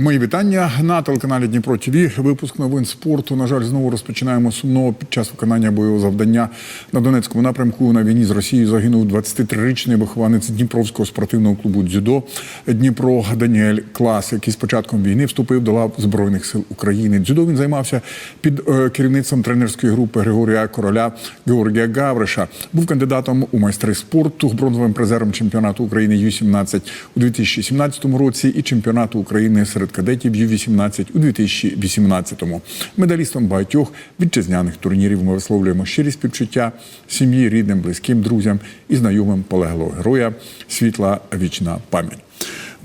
Мої вітання на телеканалі Дніпро ТВ. Випуск новин спорту. На жаль, знову розпочинаємо сумно під час виконання бойового завдання на Донецькому напрямку. На війні з Росією загинув 23-річний вихованець Дніпровського спортивного клубу дзюдо Дніпро Даніель Клас, який з початком війни вступив до лав збройних сил України. Дзюдо він займався під е, керівництвом тренерської групи Григорія Короля Георгія Гавриша. Був кандидатом у майстри спорту, бронзовим призером чемпіонату України Ю-17 у 2017 році і чемпіонату України серед кадетів Ю-18 у 2018-му. Медалістом багатьох вітчизняних турнірів ми висловлюємо щирі співчуття сім'ї, рідним, близьким, друзям і знайомим полеглого героя. Світла вічна пам'ять.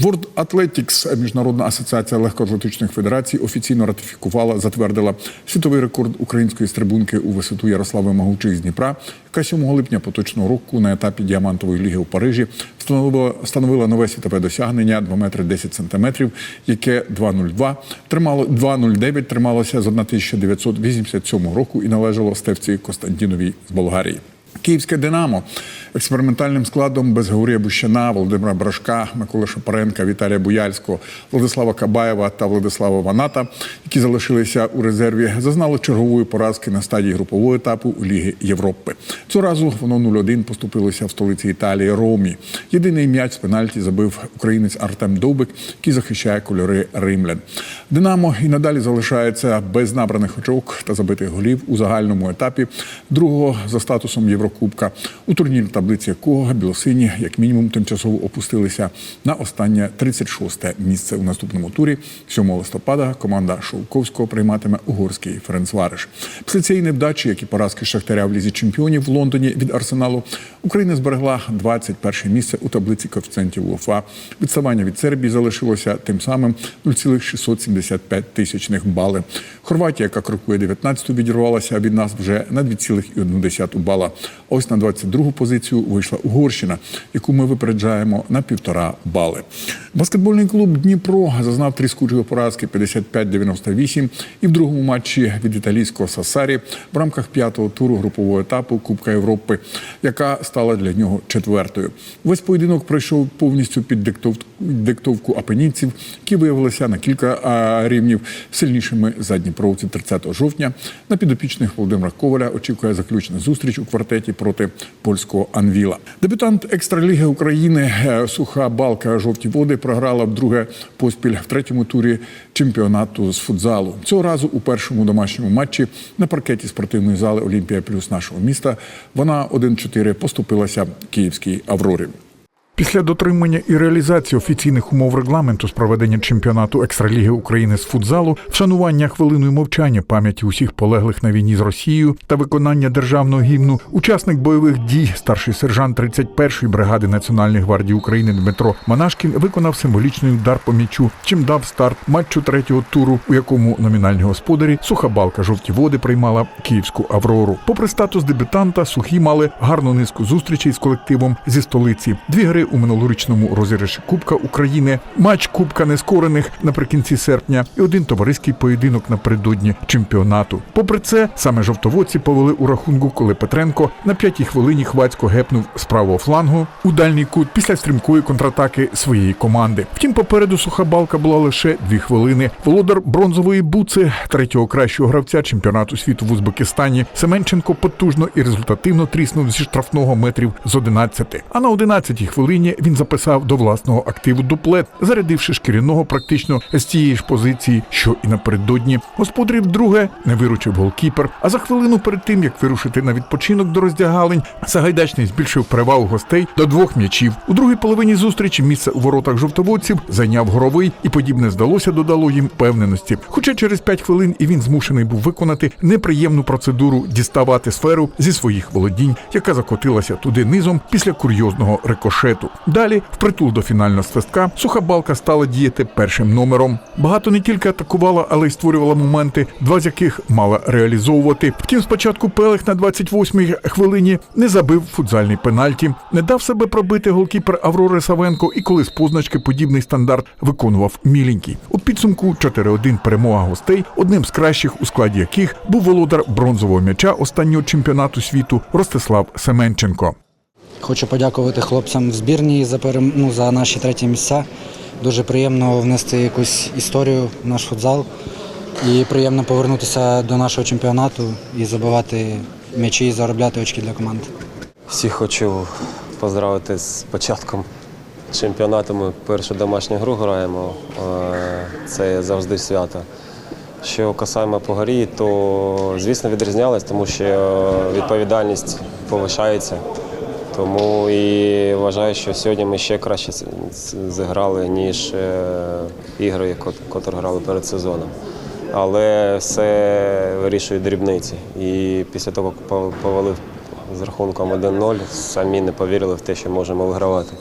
World Athletics, Міжнародна асоціація легкоатлетичних федерацій, офіційно ратифікувала, затвердила світовий рекорд української стрибунки у висоту Ярослави Магучих з Дніпра, яка 7 липня поточного року на етапі діамантової ліги у Парижі встановила, встановила нове світове досягнення 2 метри 10 сантиметрів, яке 2,02 тримало 2,09 трималося з 1987 року і належало Стевці Костянтіновій з Болгарії. Київське Динамо експериментальним складом без Георгія Бущана, Володимира Брашка, Миколи Шапаренка, Віталія Буяльського, Владислава Кабаєва та Владислава Ваната, які залишилися у резерві, зазнали чергової поразки на стадії групового етапу Ліги Європи. Цього разу воно 0-1 поступилося в столиці Італії Ромі. Єдиний м'яч з пенальті забив українець Артем Довбик, який захищає кольори римлян. Динамо і надалі залишається без набраних очок та забитих голів у загальному етапі другого за статусом Єврокубка, у турнірі таблиці якого білосині як мінімум тимчасово опустилися на останнє 36-те місце у наступному турі. 7 листопада команда Шовковського прийматиме угорський Ференцвариш. Після цієї невдачі, як і поразки Шахтаря в лізі чемпіонів в Лондоні від Арсеналу, Україна зберегла 21 місце у таблиці коефіцієнтів УЄФА. Відставання від Сербії залишилося тим самим 0,675 тисячних бали. Хорватія, яка крокує 19-ту, відірвалася від нас вже на 2,1 бала. Ось на 22-гу позицію вийшла Угорщина, яку ми випереджаємо на півтора бали. Баскетбольний клуб Дніпро зазнав тріскучої поразки 55-98 і в другому матчі від італійського Сасарі в рамках п'ятого туру групового етапу Кубка Європи, яка стала для нього четвертою. Весь поєдинок пройшов повністю під диктов- диктовку апенінців, які виявилися на кілька рівнів сильнішими за дніпровців 30 жовтня. На підопічних Володимира Коваля очікує заключна зустріч у квартеті проти польського Анвіла. Дебютант екстраліги України е, Суха Балка Жовті води програла вдруге поспіль в третьому турі чемпіонату з футзалу. Цього разу у першому домашньому матчі на паркеті спортивної зали Олімпія Плюс нашого міста вона 1-4 поступилася київській Аврорі. Після дотримання і реалізації офіційних умов регламенту з проведення чемпіонату екстраліги України з футзалу, вшанування хвилиною мовчання пам'яті усіх полеглих на війні з Росією та виконання державного гімну, учасник бойових дій, старший сержант 31-ї бригади Національної гвардії України Дмитро Манашкін виконав символічний удар по м'ячу, чим дав старт матчу третього туру, у якому номінальні господарі суха балка жовті води приймала київську Аврору. Попри статус дебютанта, сухі мали гарну низку зустрічей з колективом зі столиці. Дві гри у минулорічному розіграші Кубка України, матч Кубка нескорених наприкінці серпня і один товариський поєдинок напередодні чемпіонату. Попри це, саме жовтоводці повели у рахунку, коли Петренко на п'ятій хвилині хвацько гепнув з правого флангу у дальній кут після стрімкої контратаки своєї команди. Втім, попереду суха балка була лише дві хвилини. Володар бронзової буци, третього кращого гравця чемпіонату світу в Узбекистані, Семенченко потужно і результативно тріснув зі штрафного метрів з 11. А на 11-й хвилині він записав до власного активу дуплет, зарядивши шкіряного практично з тієї ж позиції, що і напередодні. Господарів друге не виручив голкіпер. А за хвилину перед тим як вирушити на відпочинок до роздягалень, Сагайдачний збільшив перевагу гостей до двох м'ячів. У другій половині зустрічі місце у воротах жовтоводців зайняв горовий, і подібне здалося додало їм певненості. Хоча через п'ять хвилин і він змушений був виконати неприємну процедуру діставати сферу зі своїх володінь, яка закотилася туди низом після курйозного рикошету. Далі, впритул до фінального свистка, суха балка стала діяти першим номером. Багато не тільки атакувала, але й створювала моменти, два з яких мала реалізовувати. Втім, спочатку Пелех на 28-й хвилині не забив футзальний пенальті, не дав себе пробити голкіпер Аврори Савенко, і коли з позначки подібний стандарт виконував міленький. У підсумку 4-1 перемога гостей, одним з кращих, у складі яких був володар бронзового м'яча останнього чемпіонату світу Ростислав Семенченко. Хочу подякувати хлопцям в збірній за ну, за наші треті місця. Дуже приємно внести якусь історію в наш футзал. І приємно повернутися до нашого чемпіонату і забивати м'ячі і заробляти очки для команди. Всіх хочу поздравити з початком чемпіонату. Ми першу домашню гру граємо. Е, Це завжди свято. Що касаємо по горі, то звісно відрізнялось, тому що відповідальність повишається. Тому і вважаю, що сьогодні ми ще краще зіграли, ніж е, ігри, які грали перед сезоном. Але все вирішує дрібниці. І після того, як пов- повалив з рахунком 1-0, самі не повірили в те, що можемо вигравати.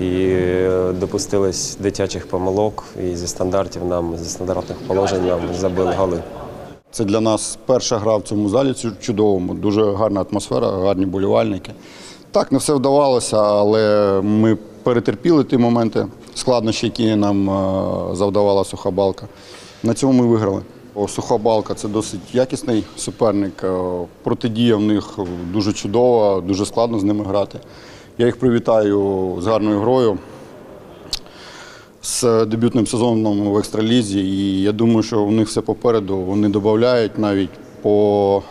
І е, допустились дитячих помилок, і зі стандартів нам, зі стандартних положень нам забили голи. Це для нас перша гра в цьому залі чудовому. Дуже гарна атмосфера, гарні болівальники. Так, не все вдавалося, але ми перетерпіли ті моменти, складнощі, які нам е, завдавала суха балка. На цьому ми виграли. Суха балка це досить якісний суперник. е, Протидія в них дуже чудова, дуже складно з ними грати. Я їх привітаю з гарною грою з дебютним сезоном в екстралізі. І я думаю, що у них все попереду. Вони додають навіть по,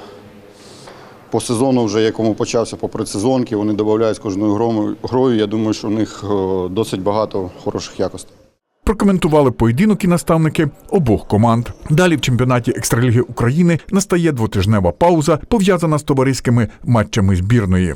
по сезону, вже якому почався по предсезонки, вони додають з кожною грою-. Я думаю, що у них е, досить багато хороших якостей. Прокоментували поєдинок і наставники обох команд. Далі в чемпіонаті Екстраліги України настає двотижнева пауза, пов'язана з товариськими матчами збірної.